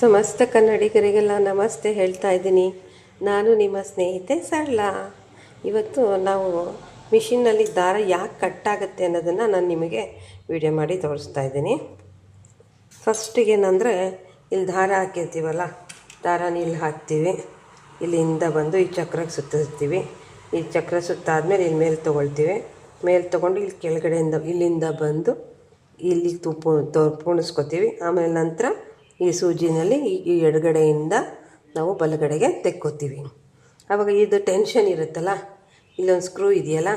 ಸಮಸ್ತ ಕನ್ನಡಿಗರಿಗೆಲ್ಲ ನಮಸ್ತೆ ಹೇಳ್ತಾ ಇದ್ದೀನಿ. ನಾನು ನಿಮ್ಮ ಸ್ನೇಹಿತೆ ಸರಳ. ಇವತ್ತು ನಾವು ಮಿಷಿನ್ನಲ್ಲಿ ದಾರ ಯಾಕೆ ಕಟ್ಟಾಗುತ್ತೆ ಅನ್ನೋದನ್ನು ನಾನು ನಿಮಗೆ ವಿಡಿಯೋ ಮಾಡಿ ತೋರಿಸ್ತಾ ಇದ್ದೀನಿ. ಫಸ್ಟಿಗೆ ಏನಂದರೆ, ಇಲ್ಲಿ ದಾರ ಹಾಕಿರ್ತೀವಲ್ಲ ದಾರನ ಇಲ್ಲಿ ಹಾಕ್ತೀವಿ. ಇಲ್ಲಿಂದ ಬಂದು ಈ ಚಕ್ರಕ್ಕೆ ಸುತ್ತಿರ್ತೀವಿ. ಈ ಚಕ್ರ ಸುತ್ತಾದ್ಮೇಲೆ ಇಲ್ಲಿ ಮೇಲೆ ತೊಗೊಳ್ತೀವಿ. ಮೇಲೆ ತೊಗೊಂಡು ಇಲ್ಲಿ ಕೆಳಗಡೆಯಿಂದ ಇಲ್ಲಿಂದ ಬಂದು ಇಲ್ಲಿ ತುಪ್ಪು ತೊ ಪುಣಿಸ್ಕೊತೀವಿ ಆಮೇಲೆ ನಂತರ ಈ ಸೂಜಿನಲ್ಲಿ ಈ- ಎಡಗಡೆಯಿಂದ ನಾವು ಬಲಗಡೆಗೆ ತೆಕ್ಕೋತೀವಿ. ಆವಾಗ ಇದು ಟೆನ್ಷನ್ ಇರುತ್ತಲ್ಲ, ಇಲ್ಲೊಂದು ಸ್ಕ್ರೂ ಇದೆಯಲ್ಲ?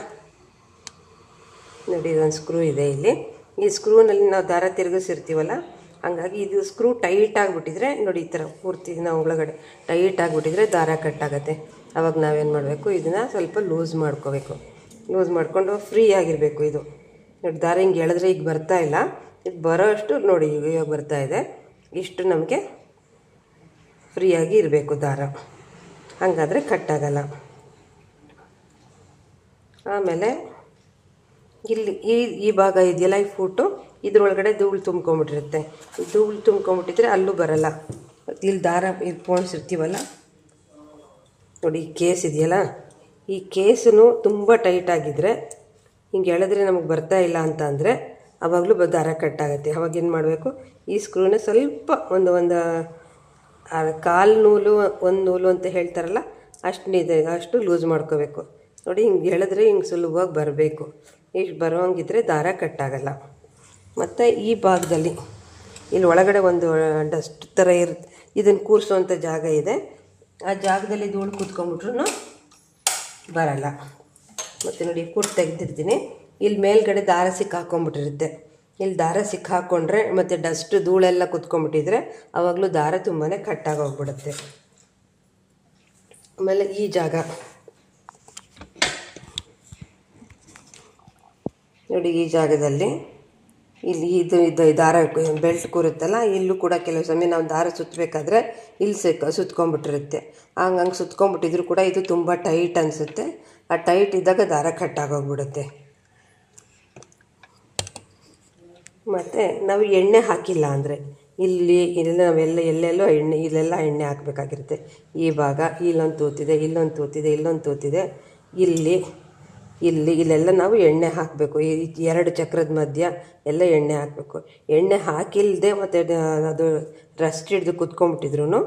ನೋಡಿ, ಇದೊಂದು ಸ್ಕ್ರೂ ಇದೆ ಇಲ್ಲಿ. ಈ ಸ್ಕ್ರೂನಲ್ಲಿ ನಾವು ದಾರ ತಿರುಗಿಸಿರ್ತೀವಲ್ಲ, ಹಂಗಾಗಿ ಇದು ಸ್ಕ್ರೂ ಟೈಟ್ ಆಗಿಬಿಟ್ಟಿದ್ರೆ, ನೋಡಿ, ಈ ಥರ ಪೂರ್ತಿ ನಾವು ಒಳಗಡೆ ಟೈಟ್ ಆಗಿಬಿಟ್ಟಿದ್ರೆ ದಾರ ಕಟ್ಟಾಗತ್ತೆ ಆವಾಗ ನಾವೇನು ಮಾಡಬೇಕು, ಇದನ್ನು ಸ್ವಲ್ಪ ಲೂಸ್ ಮಾಡ್ಕೋಬೇಕು. ಲೂಸ್ ಮಾಡಿಕೊಂಡು ಫ್ರೀ ಆಗಿರಬೇಕು ಇದು. ನೋಡಿ, ದಾರ ಹಿಂಗೆ ಎಳೆದ್ರೆ ಈಗ ಬರ್ತಾ ಇಲ್ಲ. ಇದು ಬರೋ ಅಷ್ಟು ನೋಡಿ, ಈಗ ಬರ್ತಾ ಇದೆ. ಇಷ್ಟು ನಮಗೆ ಫ್ರೀಯಾಗಿ ಇರಬೇಕು ದಾರ. ಹಾಗಾದರೆ ಕಟ್ಟಾಗಲ್ಲ. ಆಮೇಲೆ ಇಲ್ಲಿ ಈ ಈ ಭಾಗ ಇದೆಯಲ್ಲ, ಈ ಫೂಟು? ಇದ್ರೊಳಗಡೆ ಧೂಳು ತುಂಬ್ಕೊಂಬಿಟ್ಟಿರುತ್ತೆ ಧೂಳು ತುಂಬ್ಕೊಂಬಿಟ್ಟಿದ್ರೆ ಅಲ್ಲೂ ಬರಲ್ಲ. ಇಲ್ಲಿ ದಾರ ಇದು ಪೋಣಿಸಿರ್ತೀವಲ್ಲ? ನೋಡಿ, ಈ ಕೇಸ್ ಇದೆಯಲ್ಲ? ಈ ಕೇಸನ್ನು ತುಂಬ ಟೈಟಾಗಿದ್ದರೆ ಹಿಂಗೆ ಎಳೆದ್ರೆ ನಮಗೆ ಬರ್ತಾ ಇಲ್ಲ ಅಂತ ಅಂದರೆ ಆವಾಗಲೂ ದಾರ ಕಟ್ಟಾಗುತ್ತೆ. ಅವಾಗ ಏನು ಮಾಡಬೇಕು? ಈ ಸ್ಕ್ರೂನ ಸ್ವಲ್ಪ ಒಂದು ಒಂದು ಕಾಲು ನೂಲು, ಒಂದು ನೂಲು ಅಂತ ಹೇಳ್ತಾರಲ್ಲ, ಅಷ್ಟು ಇದೆ ಅಷ್ಟು ಲೂಸ್ ಮಾಡ್ಕೋಬೇಕು. ನೋಡಿ, ಹಿಂಗೆ ಹೇಳಿದ್ರೆ ಹಿಂಗೆ ಸುಲಭವಾಗಿ ಬರಬೇಕು. ಇಷ್ಟು ಬರೋಂಗಿದ್ರೆ ದಾರ ಕಟ್ಟಾಗಲ್ಲ. ಮತ್ತು ಈ ಭಾಗದಲ್ಲಿ, ಇಲ್ಲಿ ಒಳಗಡೆ ಒಂದು ಡಸ್ಟ್ ಥರ ಇರ್ ಇದನ್ನು ಕೂರಿಸುವಂಥ ಜಾಗ ಇದೆ. ಆ ಜಾಗದಲ್ಲಿ ಧೂಳು ಕೂತ್ಕೊಂಡ್ಬಿಟ್ರು ಬರಲ್ಲ. ಮತ್ತು ನೋಡಿ ಕೂಡ ತೆಗೆದಿರ್ತೀನಿ. ಇಲ್ಲಿ ಮೇಲ್ಗಡೆ ದಾರ ಸಿಕ್ಕಾಕೊಂಡ್ಬಿಟ್ಟಿರುತ್ತೆ. ಇಲ್ಲಿ ದಾರ ಸಿಕ್ಕಾಕೊಂಡ್ರೆ ಮತ್ತು ಡಸ್ಟ್ ಧೂಳೆಲ್ಲ ಕುತ್ಕೊಂಡ್ಬಿಟ್ಟಿದ್ರೆ ಆವಾಗಲೂ ದಾರ ತುಂಬಾ ಕಟ್ಟಾಗೋಗ್ಬಿಡುತ್ತೆ ಆಮೇಲೆ ಈ ಜಾಗ. ನೋಡಿ ಈ ಜಾಗದಲ್ಲಿ ಇಲ್ಲಿ ಇದು ಇದು ದಾರ ಬೆಲ್ಟ್ ಕೂರುತ್ತಲ್ಲ, ಇಲ್ಲೂ ಕೂಡ ಕೆಲವು ಸಮಯ ನಾವು ದಾರ ಸುತ್ತಬೇಕಾದ್ರೆ ಇಲ್ಲಿ ಸಿಕ್ಕ ಸುತ್ಕೊಂಡ್ಬಿಟ್ಟಿರುತ್ತೆ. ಹಂಗಂಗೆ ಸುತ್ಕೊಂಡ್ಬಿಟ್ಟಿದ್ರು ಕೂಡ ಇದು ತುಂಬ ಟೈಟ್ ಅನಿಸುತ್ತೆ. ಆ ಟೈಟ್ ಇದ್ದಾಗ ದಾರ ಕಟ್ಟಾಗೋಗ್ಬಿಡುತ್ತೆ ಮತ್ತು ನಾವು ಎಣ್ಣೆ ಹಾಕಿಲ್ಲ ಅಂದರೆ ಇಲ್ಲಿ ಇಲ್ಲಿ ನಾವೆಲ್ಲ ಎಲ್ಲೆಲ್ಲೋ ಎಣ್ಣೆ ಇಲ್ಲೆಲ್ಲ ಎಣ್ಣೆ ಹಾಕಬೇಕಾಗಿರುತ್ತೆ. ಈ ಭಾಗ ಇಲ್ಲೊಂದು ತೂತಿದೆ ಇಲ್ಲೊಂದು ತೂತಿದೆ ಇಲ್ಲೊಂದು ತೂತಿದೆ. ಇಲ್ಲಿ ಇಲ್ಲಿ ಇಲ್ಲೆಲ್ಲ ನಾವು ಎಣ್ಣೆ ಹಾಕಬೇಕು. ಈ ಎರಡು ಚಕ್ರದ ಮಧ್ಯ ಎಲ್ಲ ಎಣ್ಣೆ ಹಾಕಬೇಕು. ಎಣ್ಣೆ ಹಾಕಿಲ್ಲದೆ ಮತ್ತು ಅದು ರಸ್ಟ್ ಹಿಡಿದು ಕುತ್ಕೊಂಡ್ಬಿಟ್ಟಿದ್ರು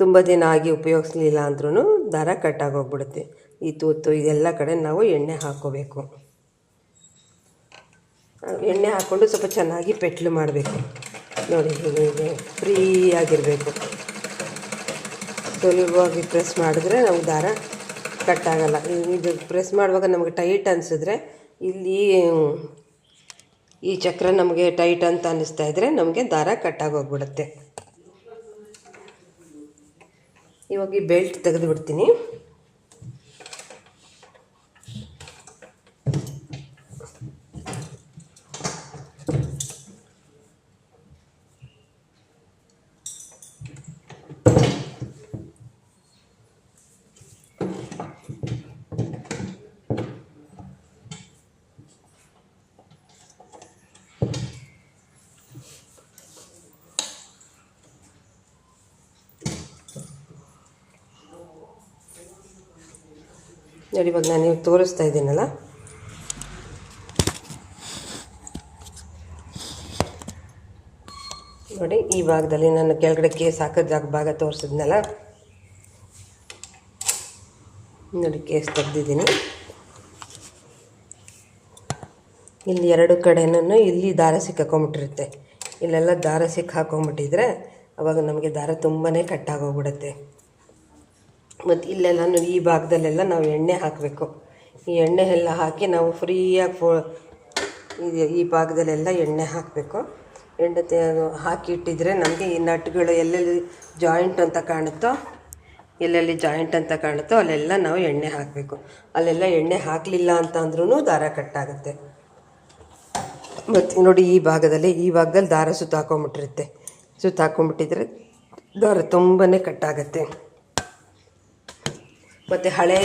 ತುಂಬ ದಿನ ಆಗಿ ಉಪಯೋಗಿಸ್ಲಿಲ್ಲ ಅಂದ್ರೂ ದಾರ ಕಟ್ಟಾಗೋಗ್ಬಿಡುತ್ತೆ ಈ ತೂತು ಇದೆಲ್ಲ ಕಡೆ ನಾವು ಎಣ್ಣೆ ಹಾಕ್ಕೋಬೇಕು. ಎಣ್ಣೆ ಹಾಕ್ಕೊಂಡು ಸ್ವಲ್ಪ ಚೆನ್ನಾಗಿ ಪೆಟ್ಲು ಮಾಡಬೇಕು. ನೋಡಿ, ಇದು ಫ್ರೀ ಆಗಿರಬೇಕು ಸುಲಭವಾಗಿ ಪ್ರೆಸ್ ಮಾಡಿದ್ರೆ ನಮ್ಗೆ ದಾರ ಕಟ್ಟಾಗಲ್ಲ ಇದು ಪ್ರೆಸ್ ಮಾಡುವಾಗ ನಮಗೆ ಟೈಟ್ ಅನಿಸಿದ್ರೆ ಇಲ್ಲಿ, ಈ ಚಕ್ರ ನಮಗೆ ಟೈಟ್ ಅಂತ ಅನ್ನಿಸ್ತಾ ಇದ್ದರೆ ನಮಗೆ ದಾರ ಕಟ್ಟಾಗೋಗ್ಬಿಡುತ್ತೆ ಇವಾಗ ಈ ಬೆಲ್ಟ್ ತೆಗೆದು ನೋಡಿ, ಇವಾಗ ನಾನು ನೀವು ತೋರಿಸ್ತಾ ಇದ್ದೀನಲ್ಲ? ನೋಡಿ, ಈ ಭಾಗದಲ್ಲಿ ನಾನು ಕೆಳಗಡೆ ಕೇಸ್ ಹಾಕೋ ಜಾಗ ಭಾಗ ತೋರಿಸಿದ್ನಲ್ಲ? ನೋಡಿ, ಕೇಸ್ ತೆಗ್ದಿದ್ದೀನಿ. ಇಲ್ಲಿ ಎರಡು ಕಡೆನೂ ಇಲ್ಲಿ ದಾರ ಸಿಕ್ಕಾಕೊಂಬಿಟ್ಟಿರುತ್ತೆ. ಇಲ್ಲೆಲ್ಲ ದಾರ ಸಿಕ್ಕಾಕೊಂಬಿಟ್ಟಿದ್ರೆ ಅವಾಗ ನಮಗೆ ದಾರ ತುಂಬಾ ಕಟ್ಟಾಗೋಗ್ಬಿಡುತ್ತೆ ಮತ್ತು ಇಲ್ಲೆಲ್ಲ ಈ ಭಾಗದಲ್ಲೆಲ್ಲ ನಾವು ಎಣ್ಣೆ ಹಾಕಬೇಕು. ಈ ಎಣ್ಣೆ ಎಲ್ಲ ಹಾಕಿ ನಾವು ಫ್ರೀಯಾಗಿ ಫೋ, ಈ ಭಾಗದಲ್ಲೆಲ್ಲ ಎಣ್ಣೆ ಹಾಕಬೇಕು. ಎಣ್ಣೆ ಹಾಕಿ ಇಟ್ಟಿದ್ರೆ ನಮಗೆ ಈ ನಟ್ಗಳು ಎಲ್ಲೆಲ್ಲಿ ಜಾಯಿಂಟ್ ಅಂತ ಕಾಣುತ್ತೋ, ಎಲ್ಲೆಲ್ಲಿ ಜಾಯಿಂಟ್ ಅಂತ ಕಾಣುತ್ತೋ ಅಲ್ಲೆಲ್ಲ ನಾವು ಎಣ್ಣೆ ಹಾಕಬೇಕು. ಅಲ್ಲೆಲ್ಲ ಎಣ್ಣೆ ಹಾಕಲಿಲ್ಲ ಅಂತ ಅಂದ್ರೂ ದಾರ ಕಟ್ಟಾಗುತ್ತೆ. ಮತ್ತು ನೋಡಿ ಈ ಭಾಗದಲ್ಲಿ ಈ ಭಾಗದಲ್ಲಿ ದಾರ ಸುತ್ತ ಹಾಕೊಂಬಿಟ್ಟಿರುತ್ತೆ ಸುತ್ತ ಹಾಕೊಂಬಿಟ್ಟಿದ್ರೆ ದಾರ ತುಂಬಾ ಕಟ್ಟಾಗತ್ತೆ. ಮತ್ತು ಹಳೆಯ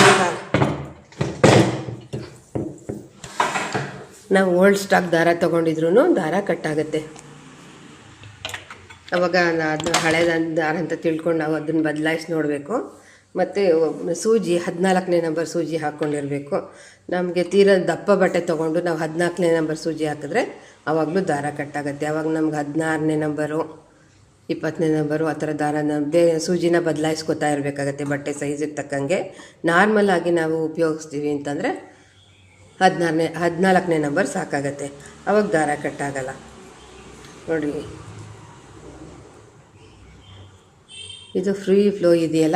ನಾವು ಓಲ್ಡ್ ಸ್ಟಾಕ್ ದಾರ ತೊಗೊಂಡಿದ್ರು ದಾರ ಕಟ್ಟಾಗುತ್ತೆ. ಅವಾಗ ಅದನ್ನ ಹಳೆ ದಾರ ಅಂತ ತಿಳ್ಕೊಂಡು ನಾವು ಅದನ್ನು ಬದಲಾಯಿಸಿ ನೋಡಬೇಕು. ಮತ್ತು ಸೂಜಿ ಹದಿನಾಲ್ಕನೇ ನಂಬರ್ ಸೂಜಿ ಹಾಕ್ಕೊಂಡಿರಬೇಕು ನಮಗೆ ತೀರ ದಪ್ಪ ಬಟ್ಟೆ ತೊಗೊಂಡು ನಾವು ಹದಿನಾಲ್ಕನೇ ನಂಬರ್ ಸೂಜಿ ಹಾಕಿದ್ರೆ ಆವಾಗಲೂ ದಾರ ಕಟ್ಟಾಗತ್ತೆ. ಆವಾಗ ನಮ್ಗೆ ಹದಿನಾರನೇ ನಂಬರು ಇಪ್ಪತ್ತನೇ ನಂಬರು ಆ ಥರ ದಾರನ ಬೇ ಸೂಜಿನ ಬದಲಾಯಿಸ್ಕೊತಾ ಇರಬೇಕಾಗತ್ತೆ ಬಟ್ಟೆ ಸೈಜಿಗೆ ತಕ್ಕಂಗೆ. ನಾರ್ಮಲ್ ಆಗಿ ನಾವು ಉಪಯೋಗಿಸ್ತೀವಿ ಅಂತಂದರೆ ಹದಿನಾರನೇ, ಹದಿನಾಲ್ಕನೇ ನಂಬರ್ ಸಾಕಾಗತ್ತೆ. ಅವಾಗ ದಾರ ಕಟ್ಟಾಗಲ್ಲ. ನೋಡಿ ಇದು ಫ್ರೀ ಫ್ಲೋ ಇದೆಯಲ್ಲ?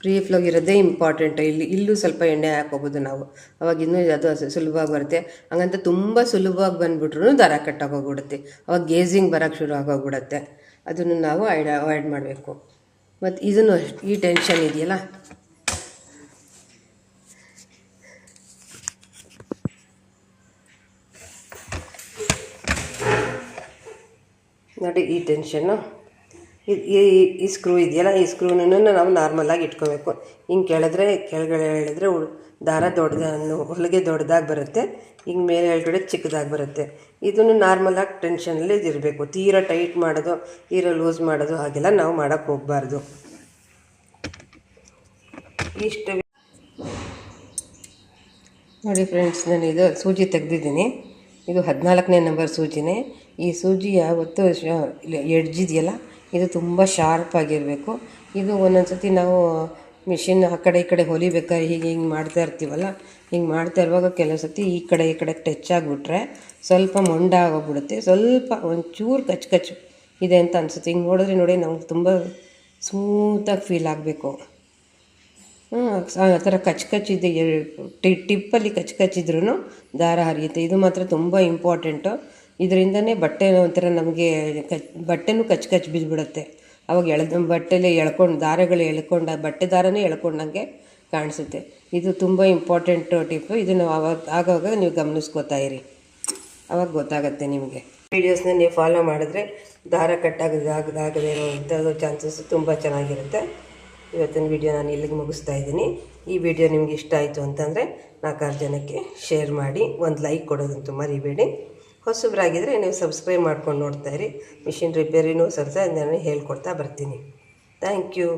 ಫ್ರೀ ಫ್ಲೋ ಇರೋದೇ ಇಂಪಾರ್ಟೆಂಟ್ ಇಲ್ಲಿ, ಇಲ್ಲೂ ಸ್ವಲ್ಪ ಎಣ್ಣೆ ಹಾಕೋಬೋದು ನಾವು. ಅವಾಗ ಇನ್ನೂ ಅದು ಸುಲಭವಾಗಿ ಬರುತ್ತೆ. ಹಂಗಂತ ತುಂಬ ಸುಲಭವಾಗಿ ಬಂದ್ಬಿಟ್ರು ದಾರ ಕಟ್ಟಾಗೋಗ್ಬಿಡುತ್ತೆ ಅವಾಗ ಗೇಜಿಂಗ್ ಬರೋಕ್ಕೆ ಶುರು ಆಗೋಗ್ಬಿಡುತ್ತೆ. ಅದನ್ನು ನಾವು ಅವಾಯ್ಡ್ ಅವಾಯ್ಡ್ ಮಾಡಬೇಕು. ಮತ್ತು ಇದನ್ನು ಅಷ್ಟು ಈ ಟೆನ್ಷನ್ ಇದೆಯಲ್ಲ? ನೋಡಿ ಈ ಟೆನ್ಷನ್ನು ಈ ಈ- ಸ್ಕ್ರೂ ಇದೆಯಲ್ಲ, ಈ ಸ್ಕ್ರೂನೂ ನಾವು ನಾರ್ಮಲಾಗಿ ಇಟ್ಕೋಬೇಕು. ಹಿಂಗೆ ಕೇಳಿದ್ರೆ, ಕೆಳಗಡೆ ಹೇಳಿದ್ರೆ ದಾರ ದೊಡ್ಡದ ಹೊಲಿಗೆ ದೊಡ್ಡದಾಗಿ ಬರುತ್ತೆ, ಹಿಂಗೆ ಮೇಲೆ ಕೆಳಗಡೆ ಚಿಕ್ಕದಾಗಿ ಬರುತ್ತೆ. ಇದನ್ನು ನಾರ್ಮಲಾಗಿ ಟೆನ್ಷನಲ್ಲಿ ಇರಬೇಕು. ತೀರಾ ಟೈಟ್ ಮಾಡೋದು, ತೀರಾ ಲೂಸ್ ಮಾಡೋದು ಹಾಗೆಲ್ಲ ನಾವು ಮಾಡೋಕ್ಕೆ ಹೋಗಬಾರ್ದು. ಇಷ್ಟು ನೋಡಿ ಫ್ರೆಂಡ್ಸ್ ನಾನು ಇದು ಸೂಜಿ ತೆಗೆದಿದ್ದೀನಿ. ಇದು ಹದಿನಾಲ್ಕನೇ ನಂಬರ್ ಸೂಜಿನೇ. ಈ ಸೂಜಿ ಯಾವತ್ತು ಎಡ್ಜ್ ಇದೆಯಲ್ಲ ಇದು ತುಂಬ ಶಾರ್ಪ್ ಆಗಿರಬೇಕು. ಇದು ಒಂದೊಂದು ನಾವು ಮಿಷಿನ್ ಆ ಕಡೆ ಈ ಕಡೆ ಹೊಲಿಬೇಕಾದ್ರೆ ಹೀಗೆ ಹಿಂಗೆ ಮಾಡ್ತಾ ಇರ್ತೀವಲ್ಲ, ಹಿಂಗೆ ಮಾಡ್ತಾ ಇರುವಾಗ ಕೆಲವು ಸತಿ ಈ ಕಡೆ ಈ ಕಡೆ ಟಚ್ ಆಗಿಬಿಟ್ರೆ ಸ್ವಲ್ಪ ಮೊಂಡ ಆಗೋಗ್ಬಿಡುತ್ತೆ. ಸ್ವಲ್ಪ ಒಂಚೂರು ಕಚ್ ಕಚ್ ಇದೆ ಅಂತ ಅನ್ಸುತ್ತೆ. ಹಿಂಗೆ ನೋಡಿದ್ರೆ ನೋಡಿ ನಮ್ಗೆ ತುಂಬ ಸ್ಮೂತಾಗಿ ಫೀಲ್ ಆಗಬೇಕು. ಆ ಥರ ಕಚ್ ಕಚ್ಚಿದೆ ಟಿ- ಟಿಪ್ಪಲ್ಲಿ ಕಚ್ ಕಚ್ಚಿದ್ರೂ ದಾರ ಹರಿಯುತ್ತೆ. ಇದು ಮಾತ್ರ ತುಂಬ ಇಂಪಾರ್ಟೆಂಟು ಇದರಿಂದನೇ ಬಟ್ಟೆ ಒಂಥರ ನಮಗೆ ಕಚ್, ಬಟ್ಟೆನೂ ಕಚ್ ಕಚ್ ಬಿದ್ದುಬಿಡುತ್ತೆ ಅವಾಗ ಎಳೆದ, ಬಟ್ಟೆಲೆ ಎಳ್ಕೊಂಡು, ದಾರಗಳು ಎಳ್ಕೊಂಡು, ಬಟ್ಟೆ ದಾರನೇ ಎಳ್ಕೊಂಡಂಗೆ ಕಾಣಿಸುತ್ತೆ. ಇದು ತುಂಬ ಇಂಪಾರ್ಟೆಂಟು ಟಿಪ್ಪು ನಾವು ಅವಾಗ ಆಗಾಗ ನೀವು ಗಮನಿಸ್ಕೋತಾ ಇರಿ. ಅವಾಗ ಗೊತ್ತಾಗತ್ತೆ ನಿಮಗೆ. ವೀಡಿಯೋಸ್ನ ನೀವು ಫಾಲೋ ಮಾಡಿದ್ರೆ ದಾರ ಕಟ್ಟಾಗದಾಗದಾಗದೇ ಇರೋವಂಥದ್ದು ಚಾನ್ಸಸ್ ತುಂಬ ಚೆನ್ನಾಗಿರುತ್ತೆ. ಇವತ್ತಿನ ವಿಡಿಯೋ ನಾನು ಇಲ್ಲಿಗೆ ಮುಗಿಸ್ತಾ ಇದ್ದೀನಿ. ಈ ವಿಡಿಯೋ ನಿಮ್ಗೆ ಇಷ್ಟ ಆಯಿತು ಅಂತಂದರೆ ನಾಲ್ಕಾರು ಜನಕ್ಕೆ ಶೇರ್ ಮಾಡಿ, ಒಂದು ಲೈಕ್ ಕೊಡೋದಂತೂ ಮರಿಬೇಡಿ. ಹೊಸಬ್ರಾಗಿದ್ದರೆ ನೀವು ಸಬ್ಸ್ಕ್ರೈಬ್ ಮಾಡ್ಕೊಂಡು ನೋಡ್ತಾ ಇರಿ. ಮಿಷಿನ್ ರಿಪೇರಿನೂ ಸ್ವಲ್ಪ ನಾನು ಹೇಳ್ಕೊಡ್ತಾ ಬರ್ತೀನಿ. Thank you